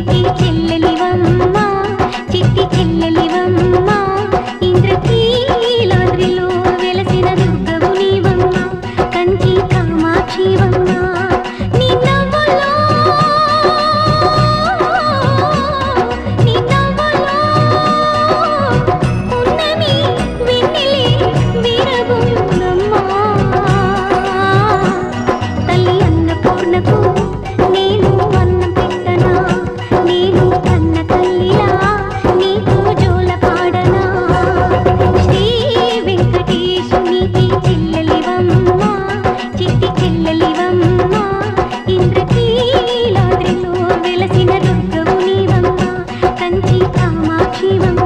చెల్లివి చెల్లెలివమ్మ even